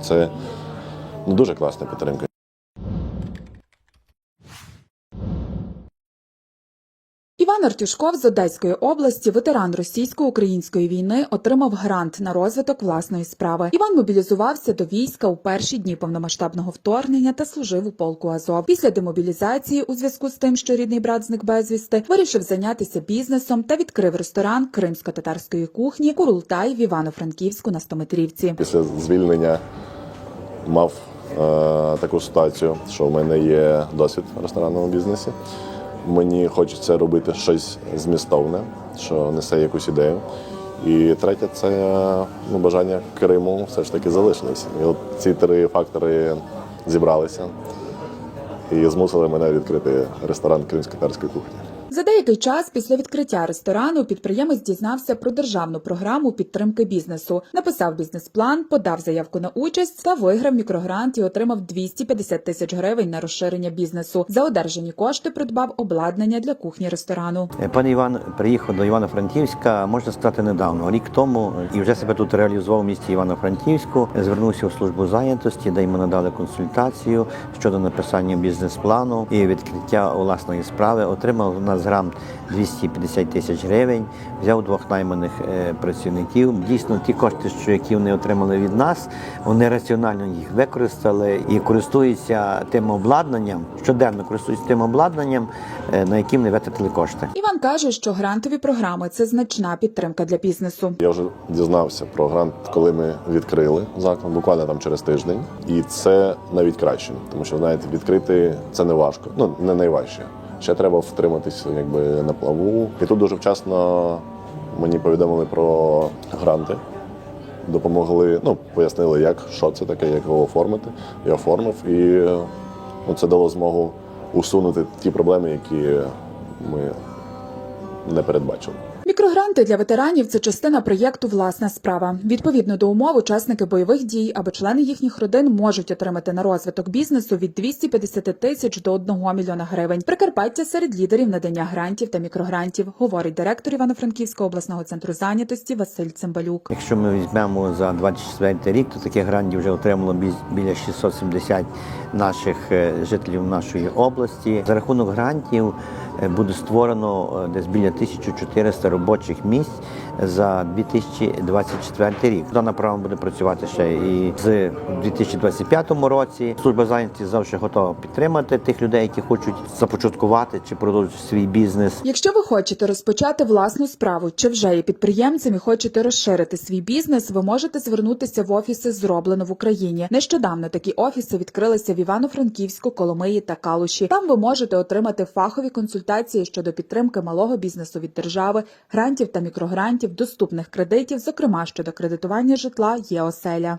Це ну, дуже класна підтримка. Іван Артюшков з Одеської області, ветеран російсько-української війни, отримав грант на розвиток власної справи. Іван мобілізувався до війська у перші дні повномасштабного вторгнення та служив у полку Азов. Після демобілізації, у зв'язку з тим, що рідний брат зник безвісти, вирішив зайнятися бізнесом та відкрив ресторан кримсько-татарської кухні Курултай в Івано-Франківську на Стометрівці. Після звільнення мав е, таку ситуацію, що в мене є досвід в ресторанному бізнесі. Мені хочеться робити щось змістовне, що несе якусь ідею. І третє це ну, бажання Криму все ж таки залишилося. І от ці три фактори зібралися і змусили мене відкрити ресторан кримсько-татарської кухні. За деякий час після відкриття ресторану підприємець дізнався про державну програму підтримки бізнесу, написав бізнес-план, подав заявку на участь та виграв мікрогрант і отримав 250 тисяч гривень на розширення бізнесу. За одержані кошти придбав обладнання для кухні ресторану. Е, Пан Іван приїхав до Івано-Франківська, можна сказати, недавно, рік тому, і вже себе тут реалізував в місті Івано-Франківську. Звернувся у службу зайнятості, де йому надали консультацію щодо написання бізнес-плану і відкриття власної справи. Отримав нас грант 250 тисяч гривень, взяв двох найманих е, працівників. Дійсно, ті кошти, що які вони отримали від нас, вони раціонально їх використали і користуються тим обладнанням, щоденно користуються тим обладнанням, е, на яким не витратили кошти. Іван каже, що грантові програми це значна підтримка для бізнесу. Я вже дізнався про грант, коли ми відкрили заклад, буквально там через тиждень. І це навіть краще, тому що знаєте, відкрити це не важко, ну не найважче. Ще треба втриматися якби на плаву. І тут дуже вчасно мені повідомили про гранти. Допомогли, ну пояснили, як що це таке, як його оформити. Я оформив, і ну, це дало змогу усунути ті проблеми, які ми не передбачили. Мікрогранти для ветеранів це частина проєкту Власна справа. Відповідно до умов, учасники бойових дій або члени їхніх родин можуть отримати на розвиток бізнесу від 250 тисяч до 1 мільйона гривень. Прикарпаття серед лідерів надання грантів та мікрогрантів, говорить директор Івано-Франківського обласного центру зайнятості Василь Цимбалюк. Якщо ми візьмемо за 24 рік, то таких грантів вже отримало бі- біля 670 наших е, жителів нашої області. За рахунок грантів буде створено е, десь біля 1400 робочих місць за 2024 рік. Дана програма буде працювати ще і з 2025 році. Служба зайнятості завжди готова підтримати тих людей, які хочуть започаткувати чи продовжити свій бізнес. Якщо ви хочете розпочати власну справу чи вже є підприємцем і хочете розширити свій бізнес, ви можете звернутися в офіси зроблено в Україні. Нещодавно такі офіси відкрилися в Івано-Франківську, Коломиї та Калуші. Там ви можете отримати фахові консультації щодо підтримки малого бізнесу від держави, грантів та мікрогрантів, доступних кредитів, зокрема щодо кредитування житла є оселя.